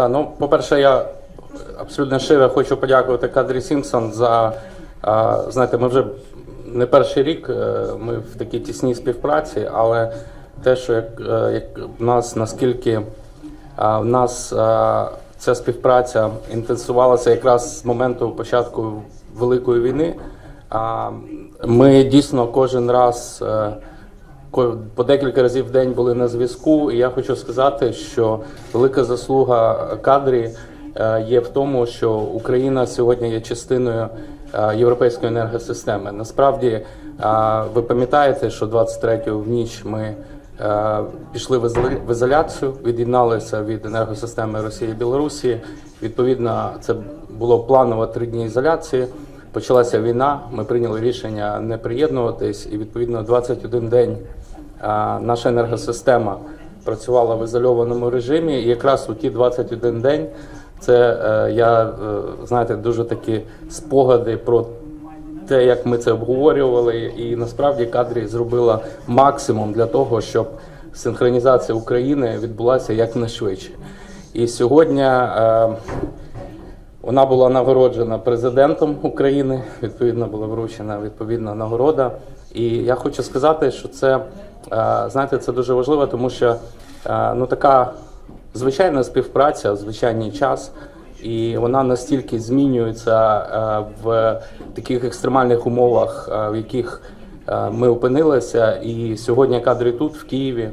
Та, ну, по-перше, я абсолютно щиро хочу подякувати Кадрі Сімпсон за знаєте, ми вже не перший рік е, ми в такій тісній співпраці, але те, що як, е, як в нас наскільки в нас ця співпраця інтенсувалася якраз з моменту початку великої війни, ми дійсно кожен раз. Е, по декілька разів в день були на зв'язку. І я хочу сказати, що велика заслуга кадрі е, є в тому, що Україна сьогодні є частиною е, європейської енергосистеми. Насправді, е, ви пам'ятаєте, що 23-го в ніч ми пішли в ізоляцію, від'єдналися від енергосистеми Росії і Білорусі. Відповідно, це було планово три дні ізоляції. Почалася війна, ми прийняли рішення не приєднуватись, і відповідно 21 день наша енергосистема працювала в ізольованому режимі. І якраз у ті 21 день це е, я е, знаєте дуже такі спогади про. Те, як ми це обговорювали, і насправді кадрі зробила максимум для того, щоб синхронізація України відбулася якнайшвидше. І сьогодні е, вона була нагороджена президентом України. Відповідно була вручена відповідна нагорода. І я хочу сказати, що це е, знаєте, це дуже важливо, тому що е, ну така звичайна співпраця, звичайний час, і вона настільки змінюється е, в таких екстремальних умовах, в яких ми опинилися. І сьогодні кадри тут, в Києві.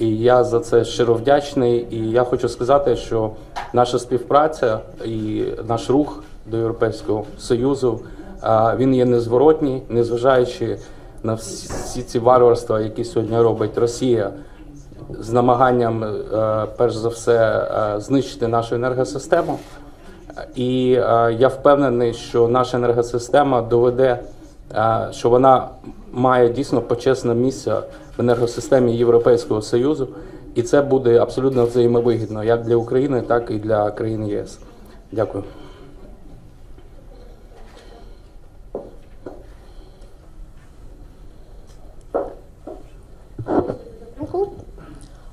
І я за це щиро вдячний. І я хочу сказати, що наша співпраця і наш рух до Європейського Союзу він є незворотній, незважаючи на всі ці варварства, які сьогодні робить Росія. З намаганням, е, перш за все, е, знищити нашу енергосистему, і е, я впевнений, що наша енергосистема доведе, що вона має дійсно почесне місце в енергосистемі Європейського союзу і це буде абсолютно взаємовигідно як для України, так і для країн ЄС. Дякую.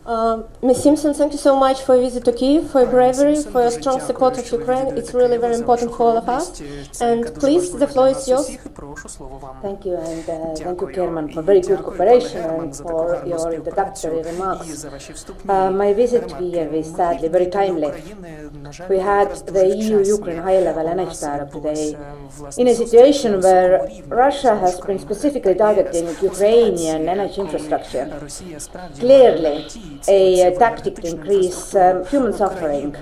Ms. Um, Simpson, thank you so much for your visit to Kiev, for your bravery, for your strong support of Ukraine. It's really very important for all of us. And please, the floor is yours. Thank you, and uh, thank you, Chairman, for very good cooperation and for your introductory remarks. Uh, my visit to Kyiv uh, is sadly very timely. Uh, we had the EU-Ukraine high-level energy dialogue today in a situation where Russia has been specifically targeting Ukrainian energy infrastructure. Clearly, a uh, tactic to increase um, human suffering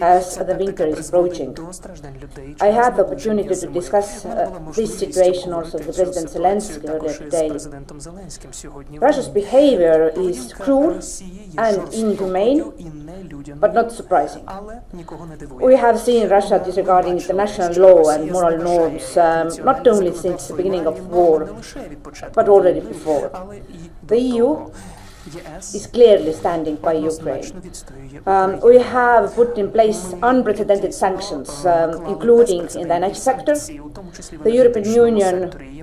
as the winter is approaching. I had the opportunity to discuss uh, this situation also with President Zelensky earlier today. Russia's behavior is cruel and inhumane, but not surprising. We have seen Russia disregarding international law and moral norms, um, not only since the beginning of war, but already before. The EU is clearly standing by Ukraine. Um, we have put in place unprecedented sanctions, um, um including in the energy sector. The European Union,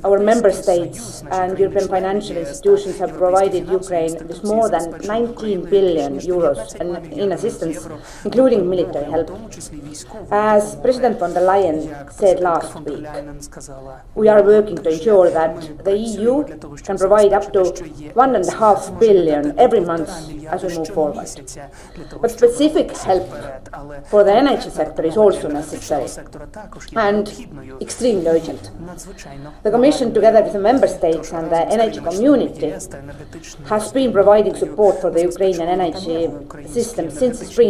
our member states, and European financial institutions have provided Ukraine with more than 19 billion euros in assistance, including military help. As President von der Leyen said last week, we are working to ensure that the EU can provide up to one and a half billion billion every month as we move forward. But specific help for the energy sector is also necessary and extremely urgent. The Commission, together with the Member States and the energy community, has been providing support for the Ukrainian energy system since the spring.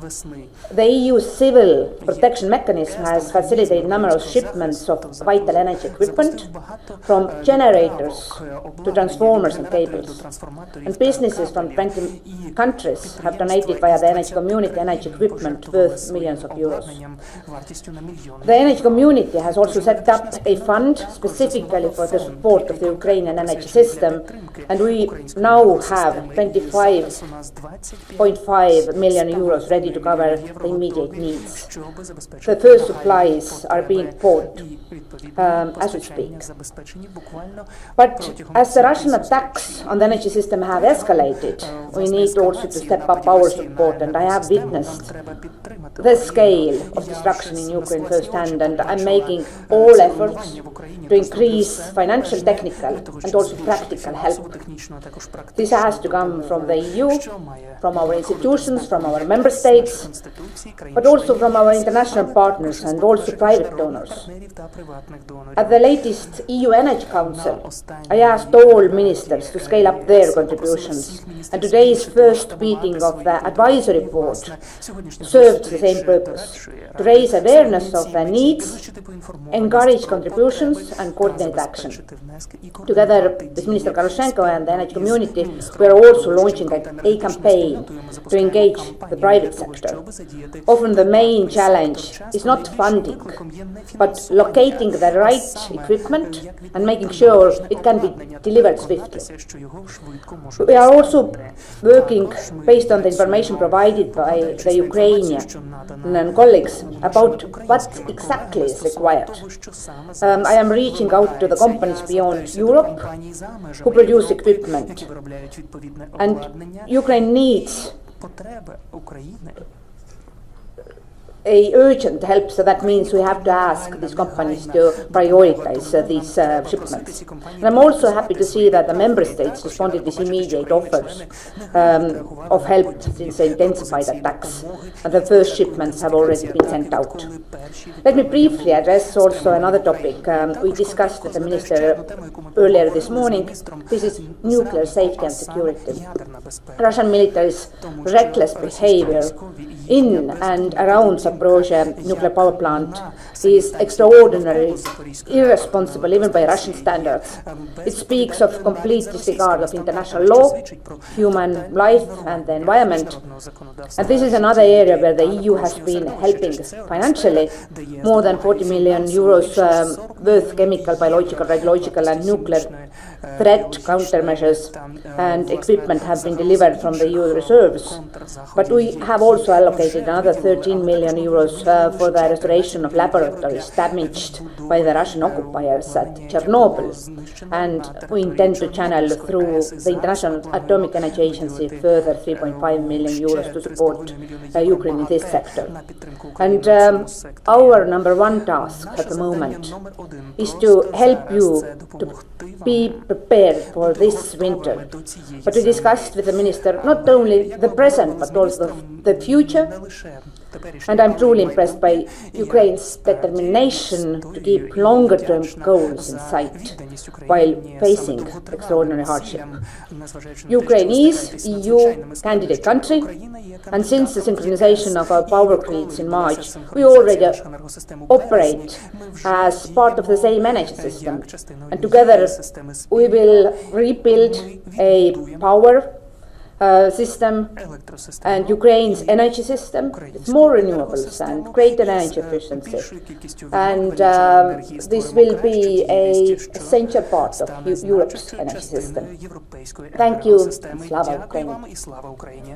The EU civil protection mechanism has facilitated numerous shipments of vital energy equipment from generators to transformers and cables. And businesses from 20 countries have donated via the energy community energy equipment worth millions of euros. The energy community has also set up a fund specifically for the support of the Ukrainian energy system and we now have 25.5 million euros ready ready to cover the immediate needs. The first supplies are being bought um, as we speak. But as the Russian attacks on the energy system have escalated, we need also to step up our support, and I have witnessed the scale of destruction in Ukraine firsthand, and I'm making all efforts to increase financial, technical, and also practical help. This has to come from the EU, from our institutions, from our member states, states, but also from our international partners and also private donors. At the latest EU Energy Council, I asked all ministers to scale up their contributions, and today's first meeting of the advisory board served the same purpose to raise awareness of the needs, encourage contributions, and coordinate action. Together with Minister Karushenko and the energy community, we are also launching a campaign to engage the private sector sector. Often the main challenge is not funding, but locating the right equipment and making sure it can be delivered swiftly. We are also working based on the information provided by the Ukrainian colleagues about what exactly is required. Um, I am reaching out to the companies beyond Europe who produce equipment, and Ukraine needs потреби України a urgent help, so that means we have to ask these companies to prioritize uh, these uh, shipments. And I'm also happy to see that the member states responded with immediate offers um, of help since intensified attacks, and the first shipments have already been sent out. Let me briefly address also another topic um, we discussed with the minister earlier this morning. This is nuclear safety and security. Russian military's reckless behavior in and around Zaporozhye nuclear power plant is extraordinary, irresponsible, even by Russian standards. It speaks of complete disregard of international law, human life, and the environment. And this is another area where the EU has been helping financially. More than 40 million euros um, worth chemical, biological, radiological, and nuclear threat countermeasures and equipment have been delivered from the EU reserves. But we have also allocated another 13 million euros uh, for the restoration of laboratories damaged by the Russian occupiers at Chernobyl. And we intend to channel through the International Atomic Energy Agency further 3.5 million euros to support uh, Ukraine in this sector. And um, our number one task at the moment is to help you to be prepared for this winter. But we discussed with the minister not only the present but also the future and I'm truly impressed by Ukraine's determination to keep longer term goals in sight while facing extraordinary hardship. Ukraine is EU candidate country, and since the synchronization of our power grids in March, we already operate as part of the same energy system, and together we will rebuild a power Uh, system and Ukraine's energy system with more renewables е, and greater energy efficiency. And uh, this will be a essential part of Europe's energy system. Thank you. Слава Україні.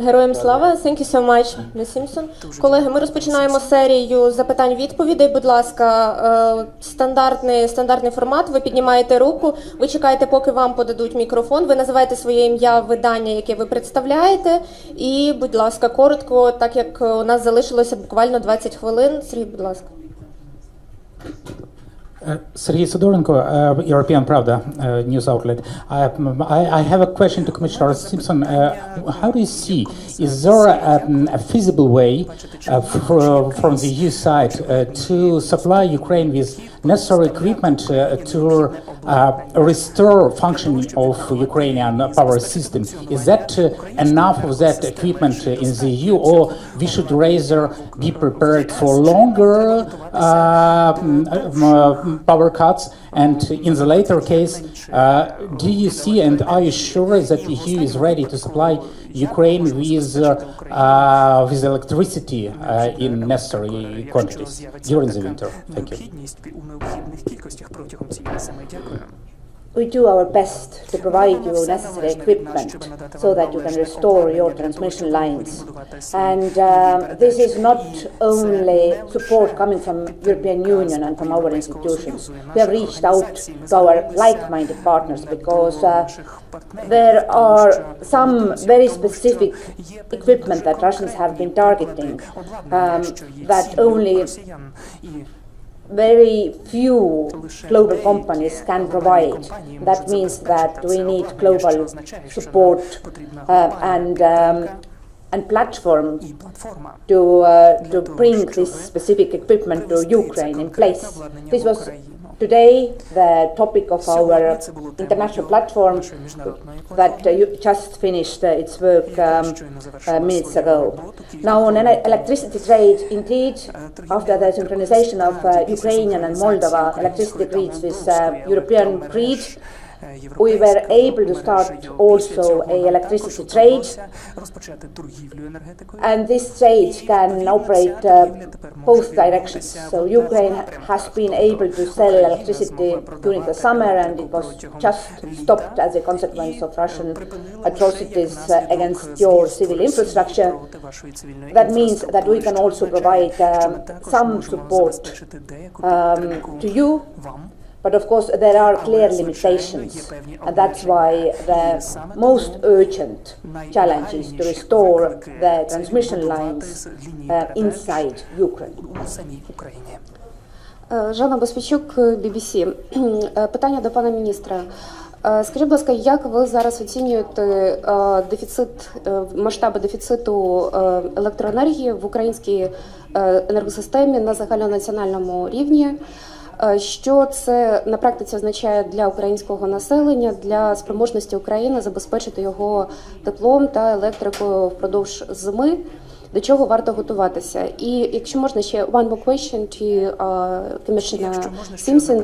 Героям слава. Thank you so much, Ms. Simpson. Колеги, ми розпочинаємо серію запитань-відповідей. Будь ласка, е, стандартний стандартний формат. Ви піднімаєте руку, ви чекаєте, поки вам подадуть мікрофон. Ви називаєте своє ім'я видання завдання, яке ви представляєте. І, будь ласка, коротко, так як у нас залишилося буквально 20 хвилин. Сергій, будь ласка. Uh, Sergei Sidorenko, uh, European Pravda uh, news outlet. I, I, have a question to Commissioner Simpson. how do you see, is there a, um, a feasible way for, from the EU side to supply Ukraine with necessary equipment to restore functioning of Ukrainian power system? Is that enough of that equipment in the EU, or we should rather be prepared for longer um, power cuts? And in the later case, uh, do you see and are you sure that the EU is ready to supply Ukraine with, uh, uh, with electricity in necessary quantities during the winter? Thank you. We do our best to provide you necessary equipment so that you can restore your transmission lines. And uh, this is not only support coming from European Union and from our institutions. We have reached out to our like-minded partners because uh, there are some very specific equipment that Russians have been targeting um, that only very few global companies can provide. That means that we need global support uh, and um, and platform to uh, to bring this specific equipment to Ukraine in place. This was Today, the topic of our international platform that you just finished uh, its work um, uh, minutes ago. Now, on electricity trade, indeed, э, after the synchronization of uh, Ukrainian and Moldova electricity grids with European grids we were able to start also a electricity trade, and this trade can operate uh, both directions. So Ukraine has been able to sell electricity during the summer, and it was just stopped as a consequence of Russian atrocities uh, against your civil infrastructure. That means that we can also provide uh, um, some support um, to you But of course, there are clear limitations, and that's why the most urgent challenge is to restore the transmission lines uh, inside Ukraine. Е, Жанна Боспічук, BBC. Е, питання до пана міністра. Е, скажіть, будь ласка, як ви зараз оцінюєте дефіцит масштаби дефіциту електроенергії в українській енергосистемі на загальнонаціональному рівні? Е, що це на практиці означає для українського населення для спроможності України забезпечити його теплом та електрикою впродовж зими? до чого варто готуватися. І якщо можна ще one more question to uh, Commissioner uh, Simpson.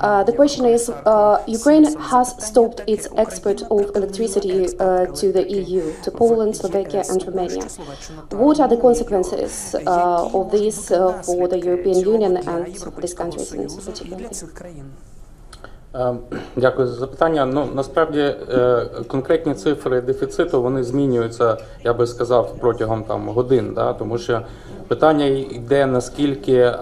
Uh, the question is, uh, Ukraine has stopped its export of electricity uh, to the EU, to Poland, Slovakia and Romania. What are the consequences uh, of this uh, for the European Union and these countries in particular? Ем, дякую за запитання. Ну насправді е, конкретні цифри дефіциту вони змінюються, я би сказав, протягом там годин. Да? Тому що питання йде наскільки а, е,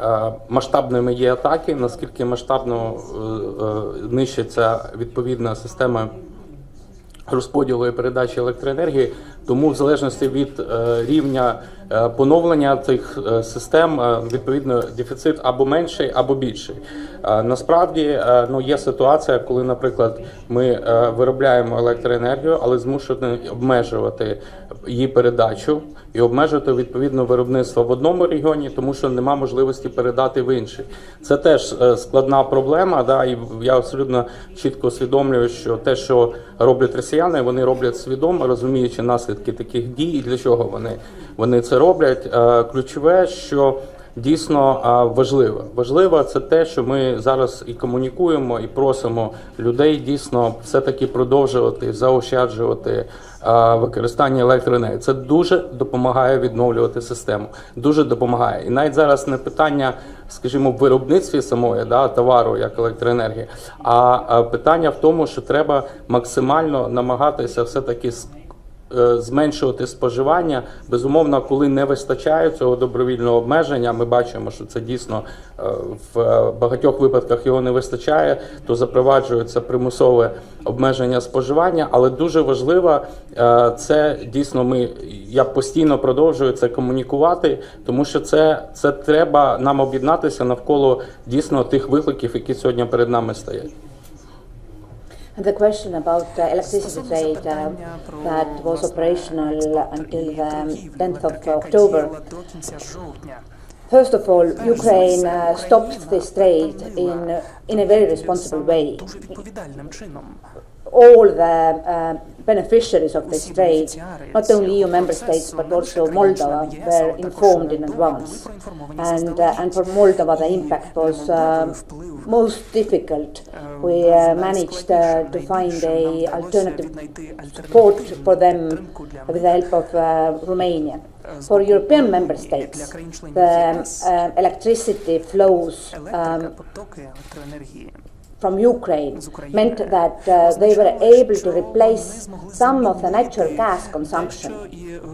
а, е, масштабними є атаки, наскільки масштабно а, нищиться відповідна система розподілу і передачі електроенергії, тому в залежності від а, рівня. Е, поновлення цих е, систем е, відповідно дефіцит або менший, або більший. Насправді ну є ситуація, коли, наприклад, ми виробляємо електроенергію, але змушені обмежувати її передачу і обмежити відповідно виробництво в одному регіоні, тому що нема можливості передати в інший. Це теж складна проблема. Да, і я абсолютно чітко усвідомлюю, що те, що роблять росіяни, вони роблять свідомо, розуміючи наслідки таких дій і для чого вони вони це роблять. Е, ключове, що Дійсно е, важливе. Важливо це те, що ми зараз і комунікуємо, і просимо людей дійсно все-таки продовжувати заощаджувати е, використання електроенергії. Це дуже допомагає відновлювати систему. Дуже допомагає. І навіть зараз не питання, скажімо, в виробництві самої да, товару як електроенергії, а питання в тому, що треба максимально намагатися все таки Е, зменшувати споживання. Безумовно, коли не вистачає цього добровільного обмеження, ми бачимо, що це дійсно е, в багатьох випадках його не вистачає, то запроваджується примусове обмеження споживання. Але дуже важливо е, це дійсно. Ми я постійно продовжую це комунікувати, тому що це, це треба нам об'єднатися навколо дійсно тих викликів, які сьогодні перед нами стоять. The question about the electricity trade uh, that was operational until the 10th of October. First of all, Ukraine uh, stopped this trade in, uh, in a very responsible way all the uh, beneficiaries of this trade, not only EU member states but also Moldova, were informed in advance. And, uh, and for Moldova, the impact was uh, most difficult. Um, we uh, managed uh, to find a alternative support for them with the help of uh, Romania. For European member states, the electricity flows um, from Ukraine meant that uh, they were able to replace some of the natural gas consumption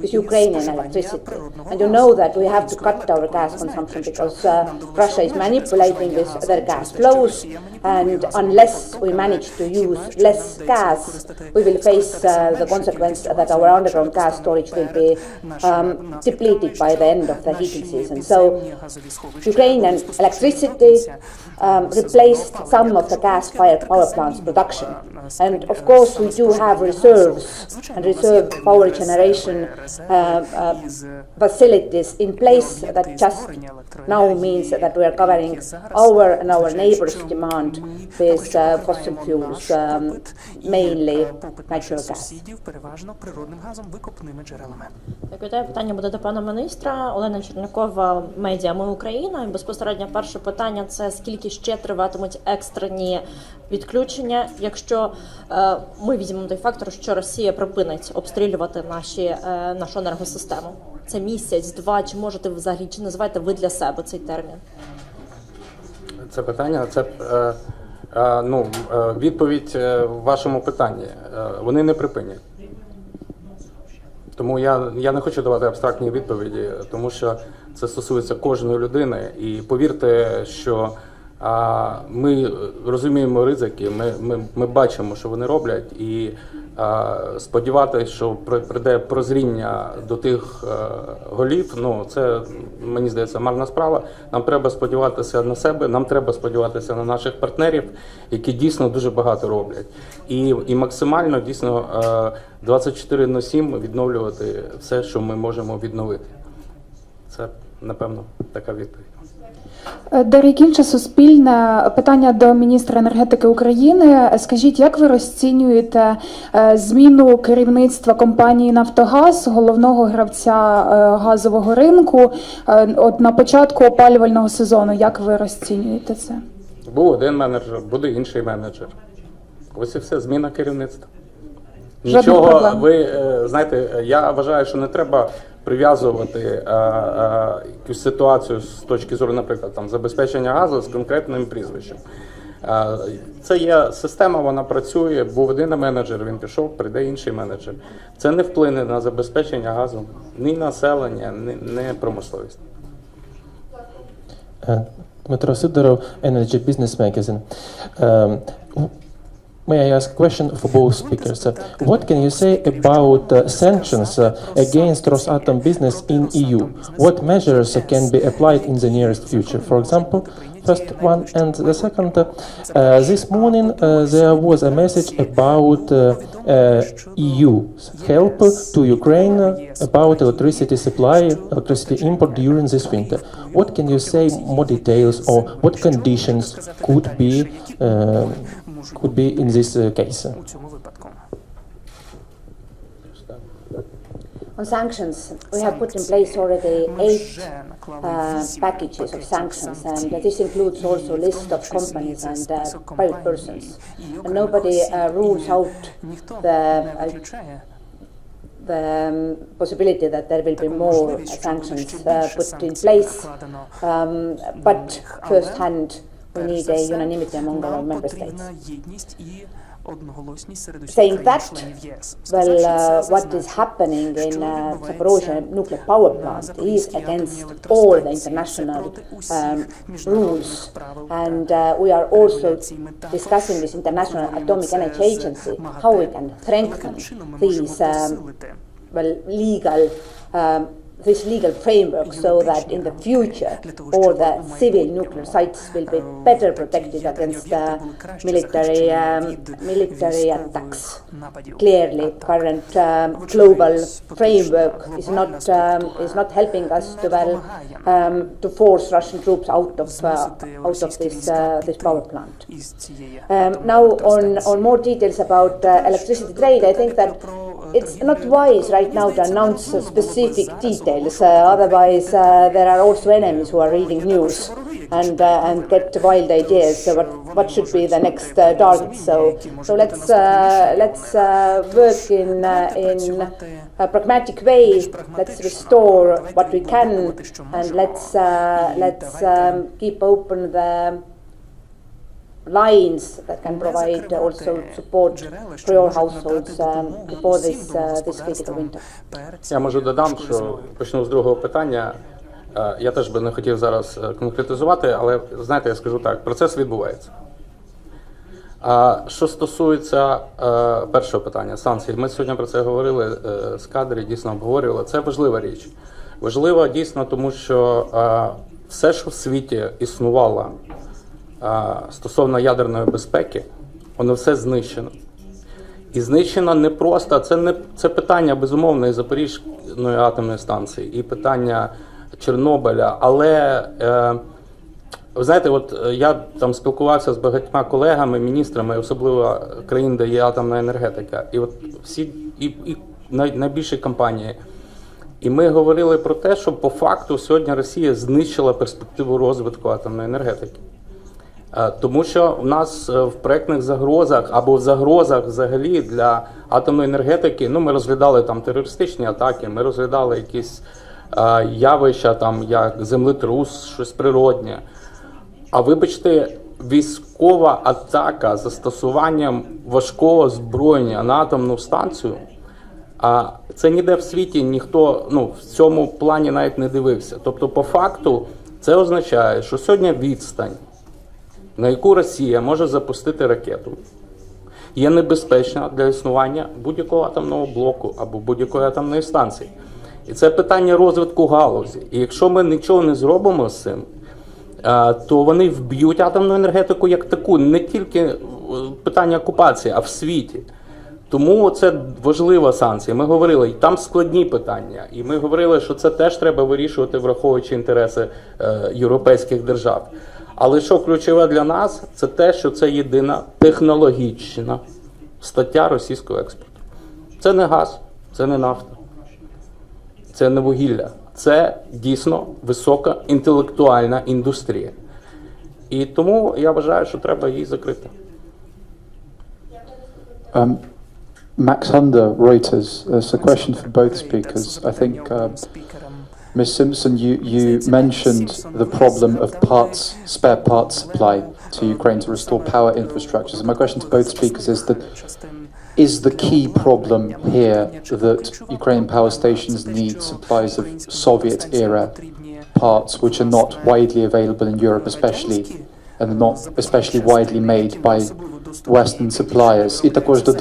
with Ukrainian electricity. And you know that we have to cut our gas consumption because uh, Russia is manipulating this, their gas flows, and unless we manage to use less gas, we will face uh, the consequence that our underground gas storage will be um, depleted by the end of the heating season. So Ukrainian electricity um, replaced some of the the gas-fired power plant's production. And of course, we do have reserves and reserve power generation facilities in place that just now means that we are covering our and our neighbors' demand with fossil fuels, um mainly natural gas. Так, вітаю. Питання буде до пана міністра. Олена Чернякова, медіа «Ми Україна». Безпосередньо перше питання – це скільки ще триватимуть екстрені зоні відключення. Якщо е, ми візьмемо той фактор, що Росія припинить обстрілювати наші е, нашу енергосистему, це місяць, два чи можете взагалі чи називаєте ви для себе цей термін? Це питання, це е, е, ну е, відповідь вашому питанні. Вони не припинять. Тому я я не хочу давати абстрактні відповіді, тому що це стосується кожної людини, і повірте, що. А ми е, розуміємо ризики, ми ми, ми бачимо, що вони роблять, і а, сподіватися, що прийде прозріння до тих а, е, голів. Ну це мені здається марна справа. Нам треба сподіватися на себе. Нам треба сподіватися на наших партнерів, які дійсно дуже багато роблять, і і максимально дійсно е, а, 24 на 7 відновлювати все, що ми можемо відновити. Це напевно така відповідь. Е, Дар'я Кінча, суспільне питання до міністра енергетики України. Скажіть, як ви розцінюєте е, зміну керівництва компанії Нафтогаз, головного гравця е, газового ринку? От на початку опалювального сезону, як ви розцінюєте це? Був один менеджер, буде інший менеджер. Ось і все зміна керівництва. Нічого, ви знаєте, я вважаю, що не треба прив'язувати е, е, якусь ситуацію з точки зору, наприклад, там забезпечення газу з конкретним прізвищем. Е, це є система, вона працює. Був один менеджер, він пішов, прийде інший менеджер. Це не вплине на забезпечення газу ні населення, ні, ні промисловість. Дмитро Сидоров, Energy Business Magazine. May I ask a question for both speakers? What can you say about uh, sanctions uh, against Rosatom business in EU? What measures uh, can be applied in the nearest future? For example, first one and the second, uh, uh, this morning uh, there was a message about EU help to Ukraine about electricity supply, electricity import during this winter. What can you say more details or what conditions could be could be in this uh, case. On sanctions, we have put in place already eight uh, packages of sanctions, and uh, this includes also a list of companies and uh, private persons. And nobody uh, rules out the uh, the um, possibility that there will be more sanctions put in place, um, but hand. We need a unanimity among our member states. Saying that, well, uh, what is happening in uh, Zaporozhye nuclear power plant is against all the international um, rules, and uh, we are also discussing this International Atomic Energy Agency, how we can strengthen these um, well legal. Um, this legal framework so that in the um, future all the civil nuclear sites will be uh, better protected against uh, military um, military attacks. Clearly, current um, global framework is not um, is not helping us to well um, to force Russian troops out of uh, out of this uh, this power plant. Um, now on on more details about uh, electricity trade, I think that it's not wise right now to announce specific details. Uh, otherwise, uh, there are also enemies who are reading news and uh, and get wild ideas. So what what should be the next uh, target? So so let's let's work in in a pragmatic way. Let's restore what we can, and let's let's um, keep open the lines that can provide also support for your households um, before this, uh, this critical winter. Я може додам, що почну з другого питання. Е, я теж би не хотів зараз е, конкретизувати, але знаєте, я скажу так: процес відбувається. А що стосується е, першого питання, санкцій, ми сьогодні про це говорили з кадрі, дійсно обговорювали. Це важлива річ. Важлива дійсно, тому що все, що в світі існувало стосовно ядерної безпеки, воно все знищено. І знищено не просто це не це питання безумовної Запорізької атомної станції і питання Чорнобиля. Але е, ви знаєте, от е, я там спілкувався з багатьма колегами, міністрами, особливо країн, де є атомна енергетика, і от всі і, і найбільші компанії. І ми говорили про те, що по факту сьогодні Росія знищила перспективу розвитку атомної енергетики. Е, тому що в нас е, в проектних загрозах або в загрозах взагалі для атомної енергетики, ну ми розглядали там терористичні атаки, ми розглядали якісь е, явища, там як землетрус, щось природнє. А вибачте, військова атака з застосуванням важкого зброєння на атомну станцію. А це ніде в світі ніхто ну, в цьому плані навіть не дивився. Тобто, по факту, це означає, що сьогодні відстань на яку Росія може запустити ракету, є небезпечна для існування будь-якого атомного блоку або будь-якої атомної станції. І це питання розвитку галузі. І якщо ми нічого не зробимо з цим, то вони вб'ють атомну енергетику як таку, не тільки питання окупації, а в світі. Тому це важлива санкція. Ми говорили, і там складні питання, і ми говорили, що це теж треба вирішувати, враховуючи інтереси е, європейських держав. Але що ключове для нас, це те, що це єдина технологічна стаття російського експорту. Це не газ, це не нафта, це не вугілля. Це дійсно висока інтелектуальна індустрія. І тому я вважаю, що треба її закрити. Um, Max Hunder, Reuters, uh, a question for both speakers. I think uh, Ms. Simpson, you, you mentioned the problem of parts, spare parts supply to Ukraine to restore power infrastructures. And my question to both speakers is that is the key problem here that Ukrainian power stations need supplies of Soviet era parts which are not widely available in Europe, especially and not especially widely made by Western suppliers. І також to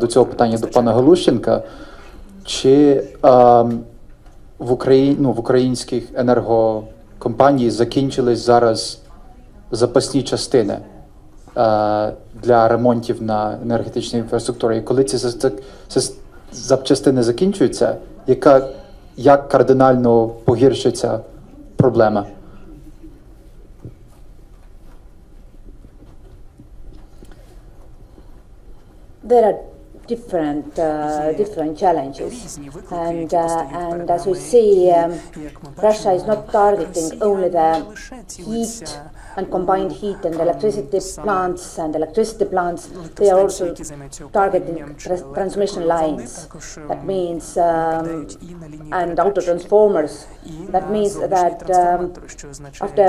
до цього питання до пана Галущенка. в Україні ну, в українських енергокомпаній закінчились зараз запасні частини е, для ремонтів на енергетичній інфраструктурі. І коли ці запчастини закінчуються, яка як кардинально погіршиться проблема? There are different uh, different challenges, and uh, and as we see, um, Russia is not uh, targeting only uh, the heat uh, and combined heat and electricity plants and electricity plants. They are also targeting transmission lines. That means um, and auto transformers. That means that um, after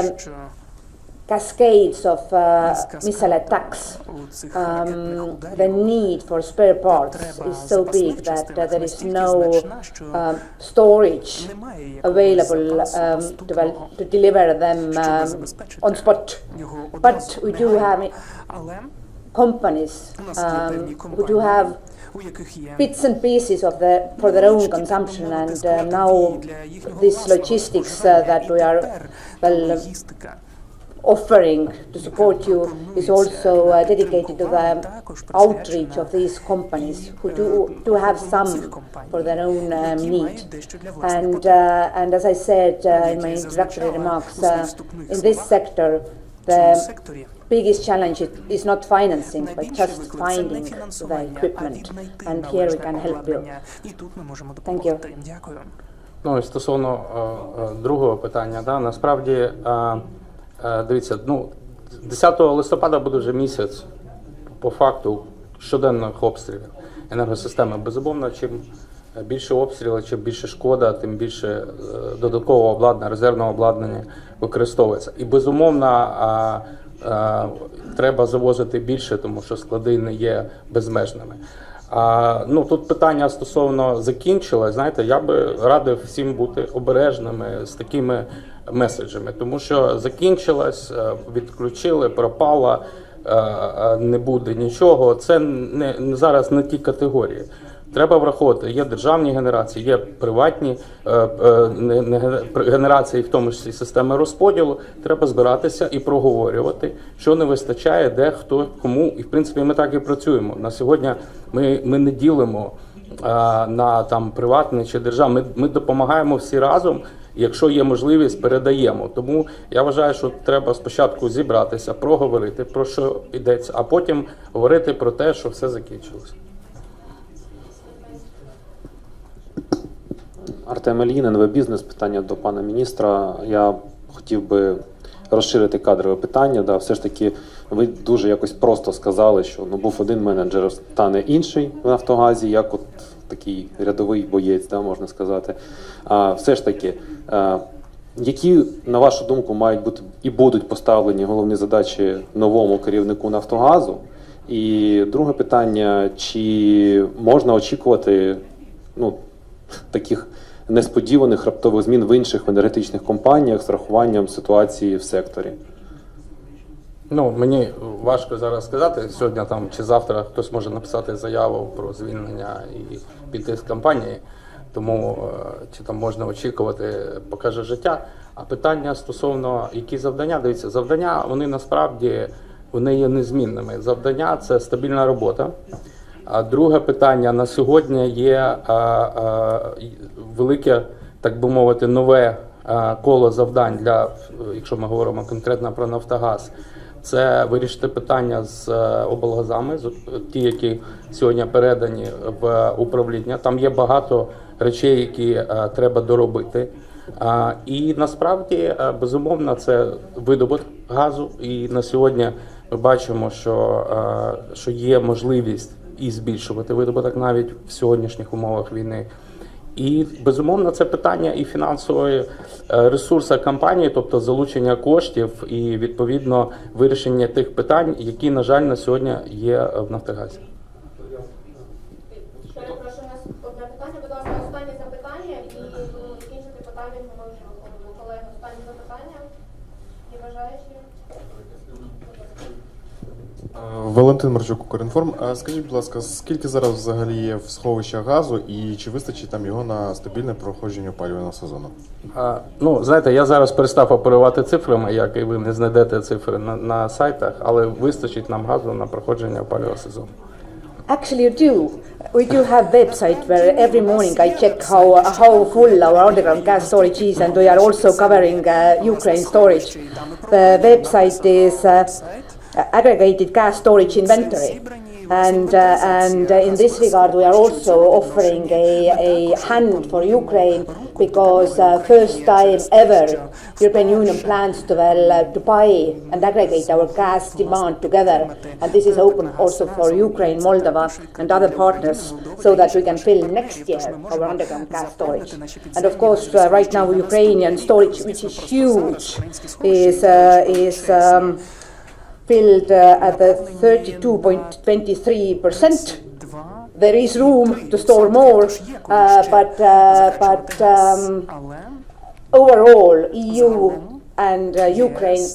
cascades of uh, missile attacks. Um, the need for spare parts is so big that uh, there is no uh, storage available um, to, well, to, deliver them um, on spot. But we do have companies um, who do have bits and pieces of the for their own consumption and uh, now this logistics uh, that we are well offering to support you is also uh, dedicated to the outreach of these companies who do, do have some for their own um, need. And, uh, and as I said uh, in my introductory remarks, uh, in this sector, the biggest challenge is not financing, but just finding the equipment. And here we can help you. Thank you. Ну і стосовно другого питання, да, насправді Е, дивіться, ну 10 листопада буде вже місяць по факту щоденних обстрілів енергосистеми. Безумовно, чим е, більше обстрілів, чим більше шкода, тим більше е, додаткового обладнання, резервного обладнання використовується. І безумовно. Треба завозити більше, тому що склади не є безмежними. А, Ну тут питання стосовно закінчилось. Знаєте, я би радив всім бути обережними з такими меседжами, тому що закінчилась, е, відключили, пропала, е, е, не буде нічого. Це не зараз не ті категорії. Треба враховувати, є державні генерації, є приватні генерації, в тому числі системи розподілу. Треба збиратися і проговорювати, що не вистачає, де хто кому. І в принципі, ми так і працюємо. На сьогодні ми ми не ділимо на там приватне чи державне. Ми, ми допомагаємо всі разом. Якщо є можливість, передаємо. Тому я вважаю, що треба спочатку зібратися, проговорити про що йдеться, а потім говорити про те, що все закінчилось. Артем Ільїн, НВ бізнес. Питання до пана міністра. Я хотів би розширити кадрове питання. Да, все ж таки, ви дуже якось просто сказали, що ну був один менеджер, стане інший в Нафтогазі. Як от такий рядовий боєць, да, можна сказати. А все ж таки, а, які, на вашу думку, мають бути і будуть поставлені головні задачі новому керівнику Нафтогазу? І друге питання: чи можна очікувати ну, таких несподіваних раптових змін в інших енергетичних компаніях з рахуванням ситуації в секторі? Ну мені важко зараз сказати сьогодні, там чи завтра хтось може написати заяву про звільнення і піти з компанії, тому е, чи там можна очікувати, покаже життя. А питання стосовно які завдання дивіться, завдання вони насправді вони є незмінними. Завдання це стабільна робота. А друге питання на сьогодні є а, е, а, е, велике, так би мовити, нове коло завдань для, якщо ми говоримо конкретно про Нафтогаз це вирішити питання з е, облгазами, ті, які сьогодні передані в управління. Там є багато речей, які е, треба доробити. І насправді е, безумовно це видобут газу. І на сьогодні ми бачимо, що, що є можливість і збільшувати видобуток навіть в сьогоднішніх умовах війни. І безумовно, це питання і фінансової е, ресурсу компанії, тобто залучення коштів і відповідно вирішення тих питань, які на жаль на сьогодні є в Нафтогазі. Валентин Марчук, Укрінформ. Скажіть, будь ласка, скільки зараз взагалі є в сховищах газу і чи вистачить там його на стабільне проходження опалювального сезону? А, ну, знаєте, я зараз перестав оперувати цифрами, як і ви не знайдете цифри на, на сайтах, але вистачить нам газу на проходження опалювального сезону. Actually, you do. We do have website where every morning I check how how full our underground gas storage is, and we are also covering uh, Ukraine storage. The website is. Uh, Uh, aggregated gas storage inventory. And, uh, and uh, in this regard, we are also offering a, a hand for Ukraine because uh, first time ever, European Union plans to, well, uh, to buy and aggregate our gas demand together. And this is open also for Ukraine, Moldova, and other partners so that we can fill next year our underground gas storage. And of course, uh, right now, Ukrainian storage, which is huge, is, is um, Filled uh, at the 32.23 percent. There is room to store more, uh, but uh, but um, overall, EU and uh, Ukraine,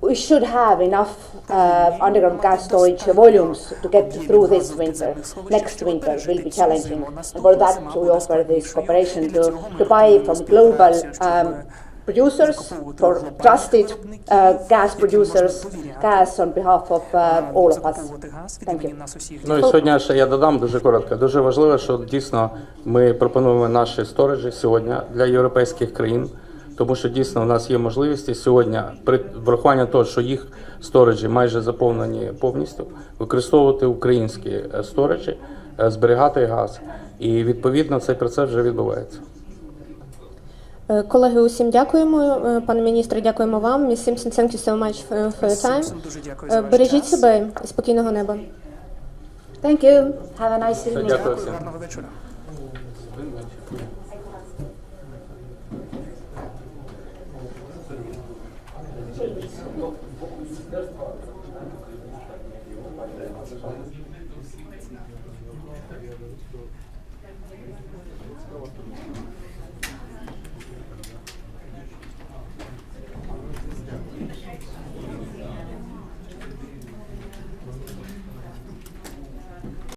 we should have enough uh, underground gas storage volumes to get through this winter. Next winter will be challenging. And for that, we offer this cooperation to, to buy from global um, producers, for trusted uh, gas producers, gas on behalf of uh, all of us. Thank you. Ну і сьогодні ще я додам дуже коротко. Дуже важливо, що дійсно ми пропонуємо наші сторожі сьогодні для європейських країн. Тому що дійсно у нас є можливість сьогодні, при врахуванні того, що їх сториджі майже заповнені повністю, використовувати українські е, сториджі, е, зберігати газ, і відповідно цей процес вже відбувається. Е, колеги, усім дякуємо. Е, Пане міністре, дякуємо вам. Міс Сімпсон, thank you so much for your time. Дуже дякую е, Бережіть себе і спокійного неба. Thank you. Have a nice evening. Дякую всім.